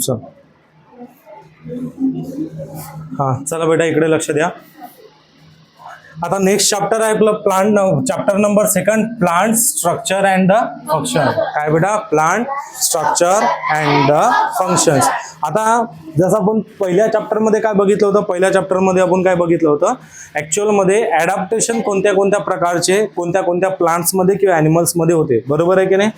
चल. हा चला बेटा इकडे लक्ष द्या. आता नेक्स्ट चॅप्टर आहे आपलं plant chapter number second plant structure and the function काय बेटा? Plant structure and the functions आता जसं आपण पहिल्या चॅप्टरमध्ये काय बघितलं होतं पहिल्या चॅप्टरमध्ये आपण काय बघितलं होतं? ॲक्च्युअलमध्ये ॲडॅप्टेशन कोणत्या कोणत्या प्रकारचे कोणत्या कोणत्या प्लांट्समध्ये किंवा ॲनिमल्समध्ये होते. बरोबर आहे की नाही?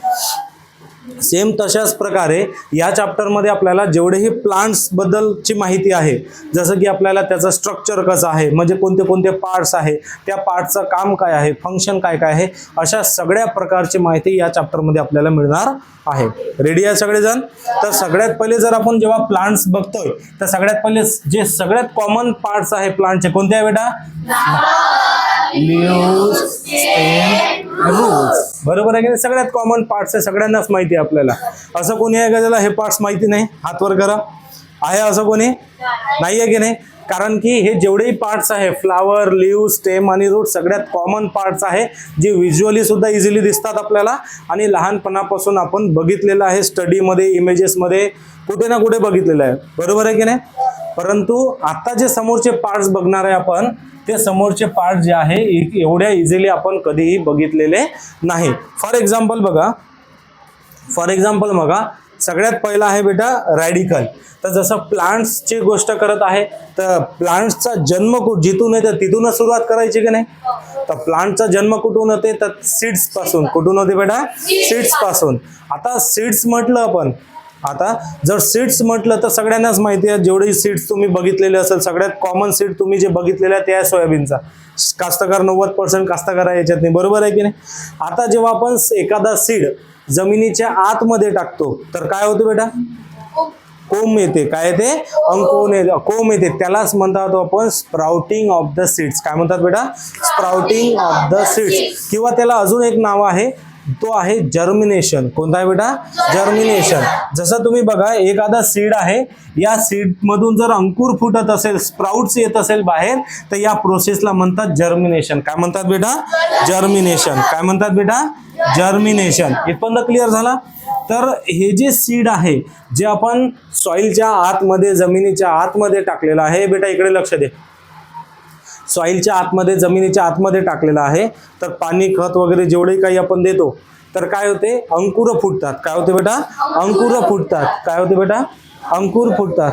सेम तशाच प्रकारे या चॅप्टरमध्ये आपल्याला जेवढेही प्लांट्स बद्दलची माहिती आहे जसं की आपल्याला त्याचं स्ट्रक्चर कसं आहे म्हणजे कोणते कोणते पार्ट्स आहे त्या पार्टचं काम काय आहे फंक्शन काय काय आहे अशा सगळ्या प्रकारची माहिती या चॅप्टरमध्ये आपल्याला मिळणार आहे. रेडी आहे सगळेजण? तर सगळ्यात पहिले जर आपण जेव्हा प्लांट्स बघतोय तर सगळ्यात पहिले जे सगळ्यात कॉमन पार्ट्स आहे प्लांटचे कोणते आहे बेटा? स्टेम रूल्स बरोबर आहे की नाही? सगळ्यात कॉमन पार्ट्स आहे सगळ्यांनाच माहिती आहे आपल्याला. असं कोणी आहे का ज्याला हे पार्ट्स माहिती नाही? हातवर करा. आहे असं कोणी? नाही आहे की नाही? कारण की हे जेवढेही पार्ट्स आहे फ्लावर लिव्ह स्टेम आणि रूट सगळ्यात कॉमन पार्ट्स आहे जे व्हिज्युअली सुद्धा इझिली दिसतात आपल्याला. आणि लहानपणापासून आपण बघितलेलं आहे स्टडीमध्ये इमेजेसमध्ये कुठे ना कुठे बघितलेलं आहे. बरोबर आहे की नाही? परंतु आता जे समोरचे पार्ट्स बघणार आहे आपण ते समोरचे पार्ट जे आहे एवढ्या इझिली आपण कधीही बघितलेले नाही. फॉर एक्झाम्पल बघा फॉर एक्झाम्पल बघा सगळ्यात पहिला आहे बेटा रॅडिकल तर जसं प्लांट्सची गोष्ट करत आहे तर प्लांट्सचा जन्म कुठ जिथून येतं तिथूनच सुरुवात करायची की नाही? तर प्लांटचा जन्म कुठून होते? तर सीड्सपासून कुठून होते बेटा? सीड्सपासून आता सीड्स म्हटलं आपण आता जर सीड्स म्हटलं तर सगळ्यांनाच माहिती आहे जेवढे सीड्स तुम्ही बघितलेले असेल सगळ्यात कॉमन सीड तुम्ही जे बघितलेले आहे ते आहे सोयाबीनचा. कास्तकार नव्वद पर्सेंट कास्तकार आहे याच्यात नाही बरोबर आहे की नाही? आता जेव्हा आपण एखादा सीड जमिनीच्या आतमध्ये टाकतो तर काय होतं बेटा? कोंब येते. काय येते? अंकुन येते. कोंब येते. त्यालाच म्हणतात आपण स्प्राउटिंग ऑफ द सीड्स काय म्हणतात बेटा? स्प्राउटिंग ऑफ द सीड्स किंवा त्याला अजून एक नाव आहे तो आहे जर्मिनेशन कोणता आहे बेटा? जर्मिनेशन जसं तुम्ही बघा एखादा सीड आहे या सीड मधून जर अंकुर फुटत असेल स्प्राउट्स येत असेल बाहेर तर या प्रोसेसला म्हणतात जर्मिनेशन काय म्हणतात बेटा? जर्मिनेशन काय म्हणतात बेटा? जर्मिनेशन इथपर्यंत क्लिअर झाला? तर हे जे सीड आहे जे आपण सॉइलच्या आतमध्ये जमिनीच्या आतमध्ये टाकलेलं आहे बेटा इकडे लक्ष दे. सॉइलच्या आतमध्ये जमिनीच्या आतमध्ये टाकलेलं आहे. तर पाणी खत वगैरे जेवढे काही आपण देतो तर काय होते? अंकुर फुटतात. काय होते बेटा? अंकुर फुटतात. काय होते बेटा? अंकुर फुटतात.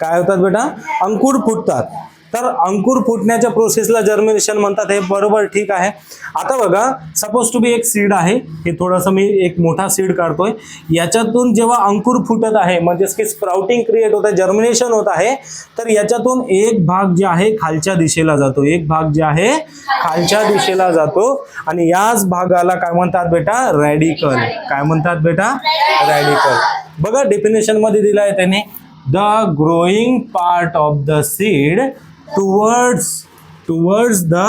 काय होतात बेटा? अंकुर फुटतात. तर अंकुर फुटण्याच्या प्रोसेसला जर्मिनेशन म्हणतात हे बरोबर ठीक आहे. आता बघा सपोज टू बी एक सीड आहे हे थोडंसं मी एक मोठा सीड काढतोय. याच्यातून जेव्हा अंकुर फुटत आहे म्हणजेच की स्प्राउटिंग क्रिएट होत आहे जर्मिनेशन होत आहे तर याच्यातून एक भाग जे आहे खालच्या दिशेला जातो. एक भाग जे आहे खालच्या दिशेला जातो. आणि याच भागाला काय म्हणतात बेटा? रॅडिकल काय म्हणतात बेटा? रॅडिकल बघा डेफिनेशनमध्ये दिलं आहे त्याने. The growing part of the seed towards towards the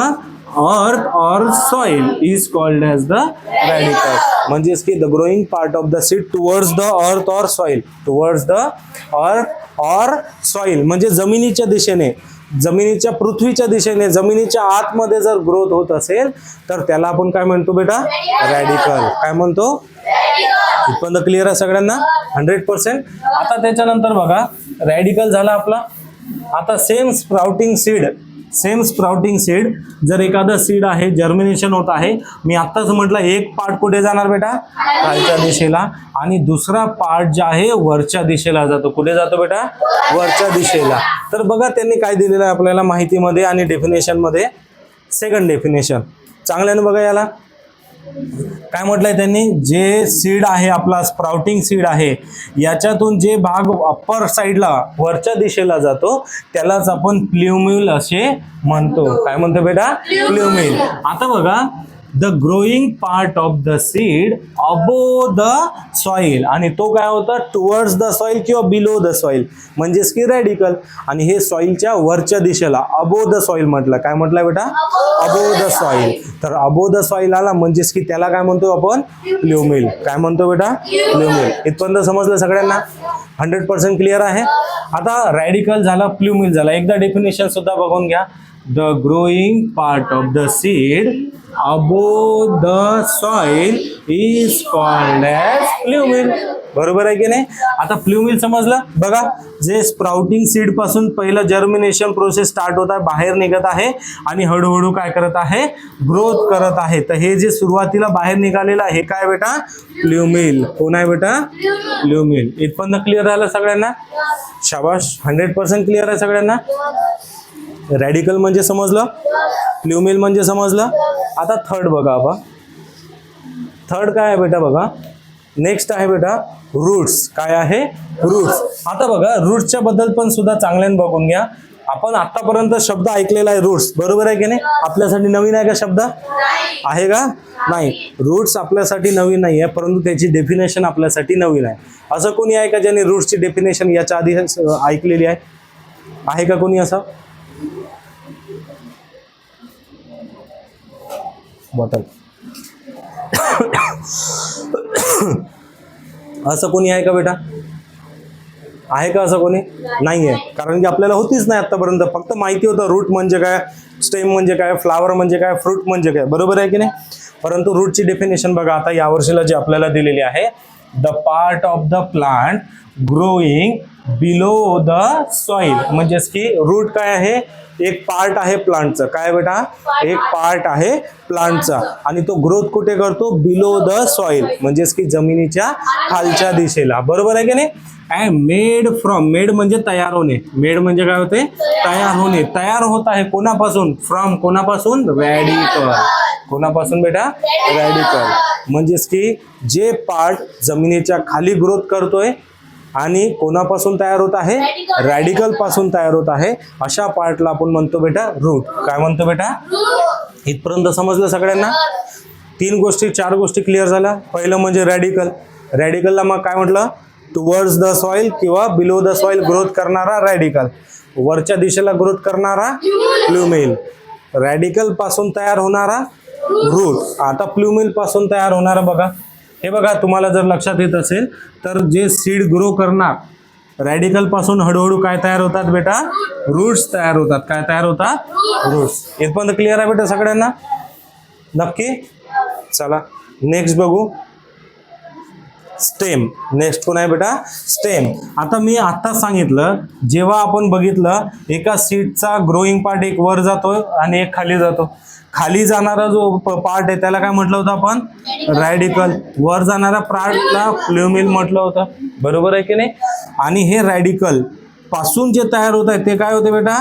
earth or soil is called as the radicle म्हणजेच की the growing part of the seed towards the earth or soil towards the earth or soil म्हणजे जमिनीच्या दिशेने जमिनीच्या पृथ्वीच्या दिशेने जमिनीच्या आतमध्ये जर ग्रोथ होत असेल तर त्याला आपण काय म्हणतो बेटा रॅडिकल काय म्हणतो इथपर्यंत क्लिअर आहे सगळ्यांना हंड्रेड पर्सेंट आता त्याच्यानंतर बघा रॅडिकल झाला आपला आता same sprouting seed same sprouting seed जर एखादं सीड आहे जर्मिनेशन होत आहे मी आत्ताच म्हटलं एक पार्ट कुठे जाणार बेटा? खालच्या दिशेला. आणि दुसरा पार्ट जे आहे वरच्या दिशेला जातो. कुठे जातो बेटा? वरच्या दिशेला. तर बघा त्यांनी काय दिलेलं आहे आपल्याला माहितीमध्ये आणि डेफिनेशनमध्ये सेकंड डेफिनेशन चांगल्यानं बघा याला. काय म्हटलंय त्यांनी? जे सीड आहे आपला स्प्राउटिंग सीड आहे याच्यातून जे भाग अप्पर साईडला वरच्या दिशेला जातो त्यालाच आपण प्ल्युमिल असे म्हणतो. काय म्हणतो बेटा? प्ल्युमिल आता बघा the growing part of the seed above the soil आणि तो काय होता? टुवर्ड्स द सॉइल किंवा बिलो द सॉइल म्हणजेच की रॅडिकल आणि हे सॉइलच्या वरच्या दिशेला अबो द सॉइल म्हटलं. काय म्हटलं बेटा? अबो द सॉइल तर अबो द सॉइल आला म्हणजेच की त्याला काय म्हणतो आपण? प्ल्युमिल काय म्हणतो बेटा? प्ल्युमिल इथपर्यंत समजलं सगळ्यांना? हंड्रेड पर्सेंट क्लिअर आहे? आता रॅडिकल झालं प्ल्युमिल झाला. एकदा डेफिनेशन सुद्धा बघून घ्या. The growing part of the seed above the soil is called as plumule बरोबर आहे की नाही? आता प्ल्युमिल समजलं? बघा जे स्प्राउटिंग सीडपासून पहिलं जर्मिनेशन प्रोसेस स्टार्ट होत आहे बाहेर निघत आहे आणि हळूहळू काय करत आहे? ग्रोथ करत आहे. तर हे जे सुरुवातीला बाहेर निघालेलं आहे काय बेटा? प्ल्युमिल कोण आहे बेटा? प्ल्युमिल इथपर्यंत क्लिअर झालं सगळ्यांना? शाबाश. हंड्रेड पर्सेंट क्लिअर आहे सगळ्यांना? रॅडिकल म्हणजे समजलं? ल्युमिल म्हणजे समजलं? आता थर्ड बघा आपण. थर्ड काय आहे बेटा बघा? नेक्स्ट आहे बेटा रूट्स काय आहे? रूट्स आता बघा रूट्सच्या बद्दल पण सुद्धा चांगल्याने बघून घ्या. आपण आतापर्यंत शब्द ऐकलेला आहे रूट्स बरोबर आहे की नाही? आपल्यासाठी नवीन आहे का शब्द? आहे का? नाही. रूट्स आपल्यासाठी नवीन नाही आहे परंतु त्याची डेफिनेशन आपल्यासाठी नवीन आहे. असं कोणी आहे का ज्याने रूट्सची डेफिनेशन याच्या आधी ऐकलेली आहे? आहे का कोणी असं? बॉटल. असं कोणी आहे का बेटा? आहे का असं कोणी? नाही आहे कारण की आपल्याला होतीच नाही आतापर्यंत. फक्त माहिती होतं रूट म्हणजे काय स्टेम म्हणजे काय फ्लावर म्हणजे काय फ्रूट म्हणजे काय. बरोबर आहे की नाही? परंतु रूटची डेफिनेशन बघा आता यावर्षीला जी आपल्याला दिलेली आहे the part of the plant growing below the soil म्हणजेच की रूट काय आहे? एक पार्ट आहे प्लांटचं काय बेटा? एक पार्ट आहे प्लांटचा आणि तो ग्रोथ कुठे करतो? बिलो द सॉइल म्हणजेच की जमिनीच्या खालच्या दिशेला. बरोबर आहे की नाही? आय मेड फ्रॉम मेड म्हणजे तयार होणे. मेड म्हणजे काय होते? तयार होणे. तयार होत आहे कोणापासून? फ्रॉम कोणापासून? रॅडिकल कोणापासून बेटा? रॅडिकल म्हणजेच की जे पार्ट जमिनीच्या खाली ग्रोथ करतोय आणि कोणापासून तयार होत आहे? रॅडिकलपासून. तयार होत आहे. अशा पार्टला आपण म्हणतो बेटा रूट काय म्हणतो बेटा? इथपर्यंत समजलं सगळ्यांना? तीन गोष्टी चार गोष्टी क्लिअर झाल्या. पहिलं म्हणजे रॅडिकल रॅडिकलला मग काय म्हटलं? टुवर्ड्स द सॉइल किंवा बिलो द सॉइल ग्रोथ करणारा रॅडिकल वरच्या दिशेला ग्रोथ करणारा प्ल्युमेल रॅडिकलपासून तयार होणारा रूट आता प्ल्युमेल पासून तयार होणारा बघा. हे बघा तुम्हाला जर लक्षात येत असेल तर जे सीड ग्रो करणार रॅडिकलपासून हळूहळू काय तयार होतात बेटा? रूट्स तयार होतात. काय तयार होतात? रूट्स इथपर्यंत क्लिअर आहे बेटा सगळ्यांना? नक्की? चला. नेक्स्ट बघू. स्टेम नेक्स्ट कोण आहे बेटा? स्टेम आता मी आत्ताच सांगितलं जेव्हा आपण बघितलं एका सीटचा ग्रोईंग पार्ट एक वर जातो आणि एक खाली जातो. खाली जाणारा जो पार्ट आहे त्याला काय म्हटलं होतं आपण? रॅडिकल वर जाणाऱ्या पार्टला फ्ल्युमिल म्हटलं होतं. बरोबर आहे की नाही? आणि हे रॅडिकल पासून जे तयार होत आहे ते काय होते बेटा?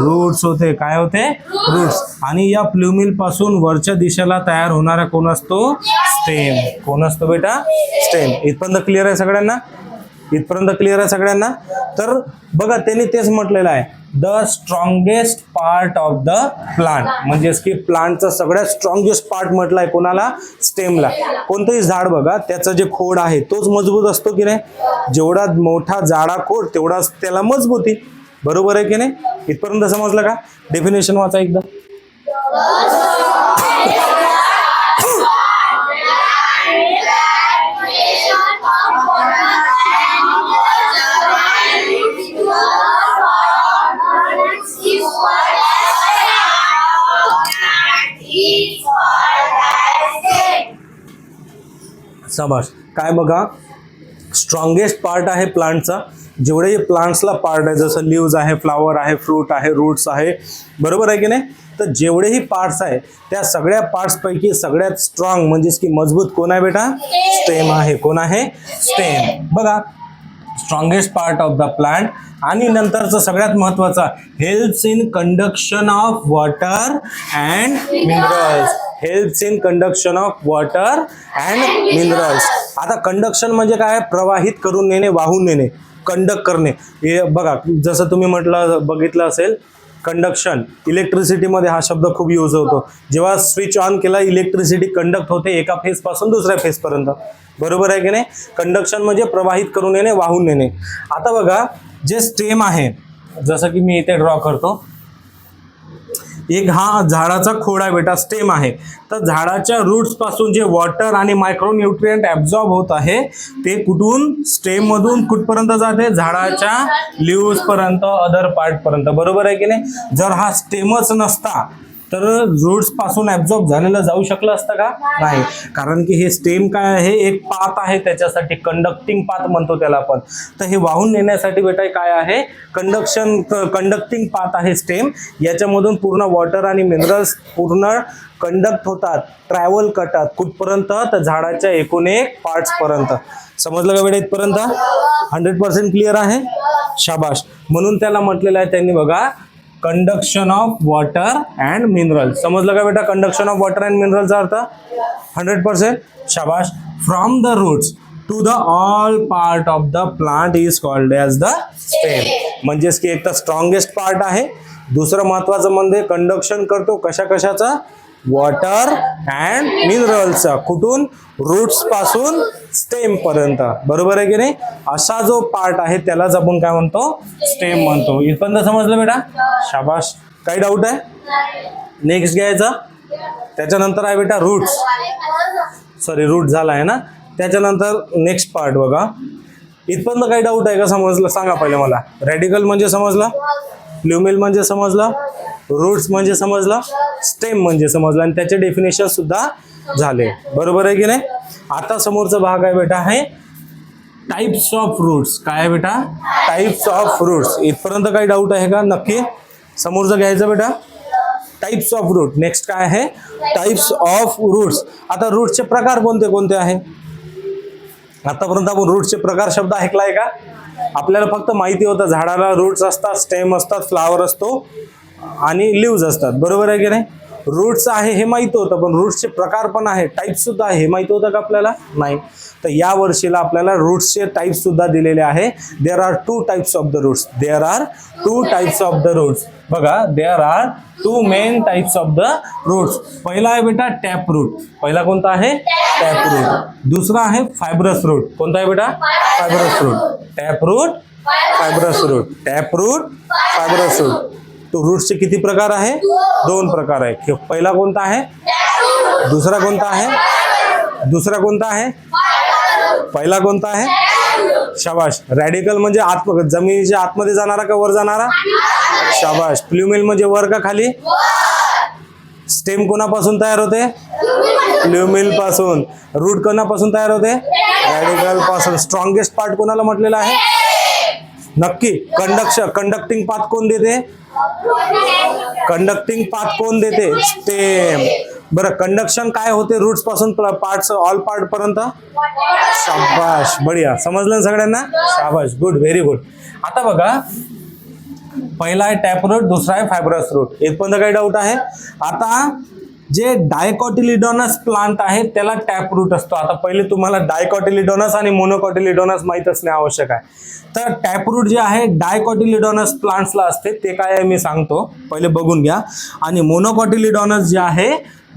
रूट्स होते. काय होते? रूट्स आणि या प्ल्युमिलपासून वरच्या दिशेला तयार होणारा कोण असतो? स्टेम कोण असतो बेटा? स्टेम इथपर्यंत क्लिअर आहे सगळ्यांना? इथपर्यंत क्लिअर आहे सगळ्यांना? तर बघा त्यांनी तेच म्हटलेलं आहे. The strongest part of the plant म्हणजेच की प्लांटचा सगळ्यात स्ट्रॉंगेस्ट पार्ट म्हटलं आहे कोणाला? स्टेमला कोणतंही झाड बघा त्याचं जे खोड आहे तोच मजबूत असतो की नाही? जेवढा मोठा जाडा खोड तेवढाच त्याला मजबूती. बरोबर आहे की नाही? इथपर्यंत समजलं का? डेफिनेशन वाचा एकदा. समाज काय बघा स्ट्रॉंगेस्ट पार्ट आहे प्लांटचा जेवढे प्लांट्सला पार्ट आहे जसं लिव्ज आहे फ्लावर आहे फ्रूट आहे रूट्स आहे बरोबर आहे की नाही? तर जेवढेही पार्ट्स आहे त्या सगळ्या पार्ट्सपैकी सगळ्यात स्ट्रॉंग म्हणजेच की मजबूत कोण आहे बेटा? स्टेम आहे. कोण आहे? स्टेम बघा strongest part of the plant आणि नंतरचं सगळ्यात महत्त्वाचं helps in conduction of water and minerals helps in conduction of water and minerals. आता कंडक्शन म्हणजे काय? प्रवाहित करून नेणे वाहून नेणे कंडक्ट करणे. हे बघा जसं तुम्ही म्हटलं बघितलं असेल कंडक्शन इलेक्ट्रिसिटीमध्ये हा शब्द खूप यूज होतो. जेव्हा स्विच ऑन केला इलेक्ट्रिसिटी कंडक्ट होते एका फेजपासून दुसऱ्या फेजपर्यंत बरोबर आहे की नाही? कंडक्शन म्हणजे प्रवाहित करून येणे वाहून नेणे. आता बघा जे स्टेम आहे जसं की मी इथे ड्रॉ करतो एक हा झाडाचा खोडा बेटा स्टेम आहे. तर झाडाच्या रूट्सपासून जे वॉटर आणि मायक्रोन्यूट्रियंट ॲब्झॉर्ब होत आहे ते कुठून? स्टेम मधून कुठपर्यंत जाते? झाडाच्या लिव्हपर्यंत अदर पार्ट पर्यंत. बरोबर आहे की नाही? जर हा स्टेमच नसता तर रूट्सपासून ॲब्झॉर्ब झालेलं जाऊ शकलं असतं का? नाही. कारण की हे स्टेम काय आहे? एक पाथ आहे त्याच्यासाठी कंडक्टिंग पात म्हणतो त्याला आपण. तर हे वाहून नेण्यासाठी बेटा काय आहे? कंडक्शन कंडक्टिंग पात आहे स्टेम याच्यामधून पूर्ण वॉटर आणि मिनरल्स पूर्ण कंडक्ट होतात. ट्रॅव्हल करतात. कुठपर्यंत? तर झाडाच्या एकूण एक पार्ट्सपर्यंत. समजलं का बेटा इथपर्यंत? हंड्रेड पर्सेंट क्लिअर आहे? शाबाश. म्हणून त्याला म्हटलेलं आहे त्यांनी बघा conduction of water and mineral समजलं का बेटा? कंडक्शन ऑफ वॉटर अँड मिनरलचा अर्थ? हंड्रेड पर्सेंट शाबाश from the roots to the all part of the plant is called as the stem म्हणजेच की एक तर स्ट्रॉंगेस्ट पार्ट आहे. दुसरं महत्वाचं म्हणजे कंडक्शन करतो कशा कशाचा वॉटर अँड मिनरल्सचा कुठून? रूट्सपासून स्टेम पर्यंत. बरोबर आहे की नाही? असा जो पार्ट आहे त्यालाच आपण काय म्हणतो? स्टेम म्हणतो. इथपर्यंत समजलं बेटा? शाबाश काही डाऊट आहे? नेक्स्ट घ्यायचा. त्याच्यानंतर आहे बेटा रूट्स सॉरी रूट झाला आहे ना? त्याच्यानंतर नेक्स्ट पार्ट बघा. इथपर्यंत काही डाऊट आहे का? समजलं? सांगा पहिले मला. रॅडिकल म्हणजे समजलं? फ्ल्युमेल म्हणजे समजलं? रूट्स म्हणजे समजलं? स्टेम म्हणजे समजलं. आणि त्याचे डेफिनेशन सुद्धा झाले. बरोबर आहे की नाही? आता समोरचा भाग आहे बेटा आहे टाइप्स ऑफ रूट्स काय आहे बेटा? टाइप्स ऑफ रूट्स इथपर्यंत काही डाऊट आहे का? नक्की समोरचं घ्यायचं बेटा? टाइप्स ऑफ रूट नेक्स्ट काय आहे? टाइप्स ऑफ रूट्स आता रूट्सचे प्रकार कोणते कोणते आहे? आतापर्यंत आपण रूट्सचे प्रकार शब्द ऐकलाय का? आपल्याला फक्त माहिती होतं. झाडाला रूट्स असतात स्टेम असतात फ्लावर असतो. आणि लिव्ज असतात. बरोबर आहे की नाही? रूट्स आहे हे माहीत होतं पण रूट्सचे प्रकार पण आहे टाईपसुद्धा आहे. हे माहीत होतं का आपल्याला? नाही. तर या वर्षीला आपल्याला रूट्सचे टाईपसुद्धा दिलेले आहे. There are two types of the roots there are two types of the roots बघा there are two main types of the roots पहिला आहे बेटा टॅप रूट पहिला कोणता आहे? टॅप रूट दुसरा आहे फायब्रस रूट कोणता आहे बेटा? Fibrous root tap root fibrous root tap root fibrous root तो रूट्सचे किती प्रकार आहे? दोन प्रकार आहे. खे- पहिला कोणता आहे? दुसरा कोणता आहे? दुसरा कोणता आहे? पहिला कोणता आहे? शाबाश. रॅडिकल म्हणजे आत जमिनीच्या आतमध्ये जाणारा का वर जाणारा? शाबाश. प्ल्युमेल म्हणजे वर का खाली? स्टेम कोणापासून तयार होते? प्ल्युमेल पासून. रूट कोणापासून तयार होते? रॅडिकलपासून. स्ट्रॉंगेस्ट पार्ट कोणाला म्हटलेला आहे? नक्की. कंडक्शन कंडक्टिंग पाथ कोण देते? कंडक्टिंग पाथ कोण देते? स्टेम बरं कंडक्शन काय होते रूट्सपासून पार्ट ऑल पार्ट पर्यंत? शाबाश बढिया. समजलं ना सगळ्यांना? शाबाश गुड व्हेरी गुड आता बघा पहिला आहे टॅप रूट दुसरा आहे फायब्रस रूट इथपर्यंत काही डाऊट आहे? आता जे डायकॉटिलिडॉनस प्लांट आहे त्याला टॅप रूट असतो. आता पहिले तुम्हाला डायकॉटिलिडॉनस आणि मोनोकॉटिलिडॉनस माहीत असणे आवश्यक आहे. तर टॅप रूट जे आहे डायकॉटिलिडॉनस प्लांट्सला असते. ते काय आहे मी सांगतो. पहिले बघून घ्या. आणि मोनोकॉटिलिडॉनस जे आहे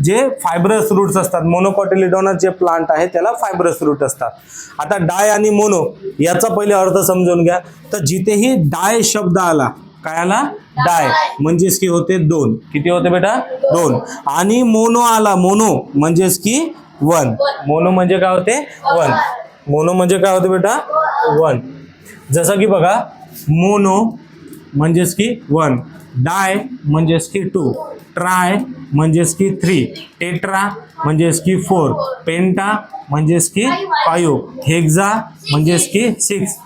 जे फायब्रस रूट्स असतात. मोनोकॉटिलिडॉनस जे प्लांट आहे त्याला फायब्रस रूट असतात. आता डाय आणि मोनो याचा पहिले अर्थ समजून घ्या. तर जिथेही डाय शब्द आला काय आला? डाय. म्हणजेच की होते दोन. किती होते बेटा? दोन. आणि मोनो आला. मोनो म्हणजेच की वन. मोनो म्हणजे काय होते? वन. मोनो म्हणजे काय होते बेटा? वन. जसं की बघा मोनो म्हणजेच की वन. डाय म्हणजेच की टू. ट्राय म्हणजेच की थ्री. टेट्रा म्हणजेच की फोर. पेंटा म्हणजेच की फाईव्ह. हेक्झा म्हणजेच की सिक्स.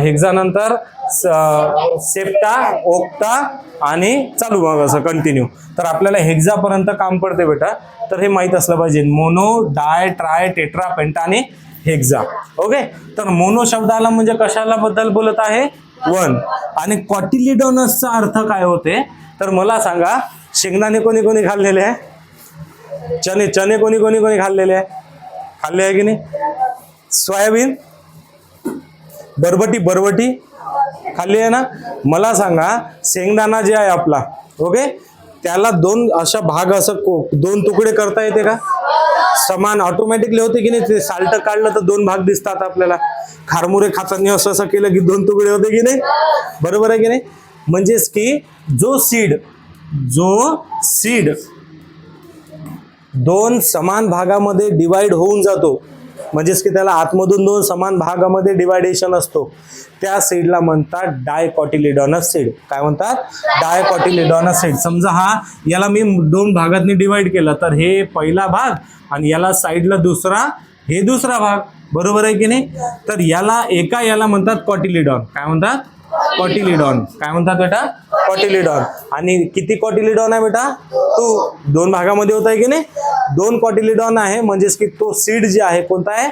हेक्झा नंतर सेप्टा ओक्टा आणि चालू मग असं कंटिन्यू तर आपल्याला हेक्झापर्यंत काम पडते बेटा. तर हे माहीत असलं पाहिजे. Mono di tri tetra penta आणि हेक्झा ओके? तर मोनो शब्दाला म्हणजे कशाला बद्दल बोलत आहे? वन. आणि कॉटिलिडोनसचा अर्थ काय होते? तर मला सांगा शेंगदाणे कोणी कोणी खाल्लेले आहे? चने चने कोणी कोणी कोणी खाल्लेले आहे? खाल्ले आहे की नाही? सोयाबीन बरबटी बरबटी खाल्ली आहे ना? मला सांगा शेंगदाणा जे आहे आपला ओके? त्याला दोन अशा भाग असं दोन तुकडे करता येते का? समान ऑटोमॅटिकली होते की नाही? ते साल्ट काढलं तर दोन भाग दिसतात आपल्याला. खारमुरे खाताना असं असं केलं की दोन तुकडे होते की नाही? बरोबर आहे की नाही? म्हणजेच की जो सीड जो सीड दोन समान भागामध्ये डिवाइड होऊन जातो म्हणजेच की त्याला आतमधून दोन समान भागामध्ये डिवायडेशन असतो. त्या सीडला म्हणतात डायकॉटिलिडॉनस सीड काय म्हणतात? डायकॉटिलिडॉनस सीड समजा हा याला मी दोन भागातनी डिवाइड केलं तर हे पहिला भाग आणि याला साईडला दुसरा हे दुसरा भाग. बरोबर आहे की नाही? तर याला एका याला म्हणतात कॉटिलिडॉन काय म्हणतात? कॉटिलिडॉन काय म्हणतात बेटा? कॉटिलिडॉन आणि किती कॉटिलिडॉन आहे बेटा? तो दोन भागामध्ये होत आहे की नाही? दोन कॉटिलिडॉन आहे म्हणजेच की तो सीड जे आहे कोणता आहे?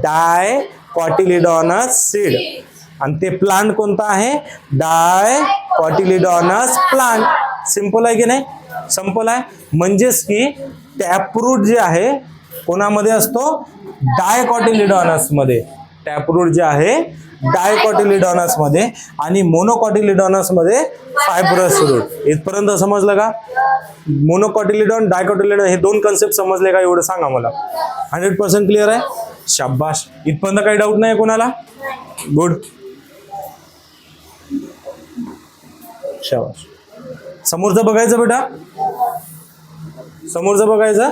Dicotyledonous seed. आणि ते प्लांट कोणता आहे? डाय कॉटिलिडॉनस प्लांट. सिंपल आहे की नाही? सिंपल आहे. म्हणजेच की टॅपरूट जे आहे कोणामध्ये असतो? डायकॉटिलिडॉनसमध्ये टॅपरूट जे आहे डायकॉटिलिडॉनसमध्ये आणि मोनोकॉटिलिडॉनसमध्ये फायब्रस रूट इथपर्यंत समजलं का? मोनोकॉटिलिडॉन डायकॉटिलिडॉन हे दोन कन्सेप्ट समजले का एवढं सांगा मला. हंड्रेड पर्सेंट क्लिअर आहे? शाब्बाश इथपर्यंत काही डाऊट नाही कोणाला? गुड शाबाश समोरचं बघायचं बेटा? समोरचं बघायचं?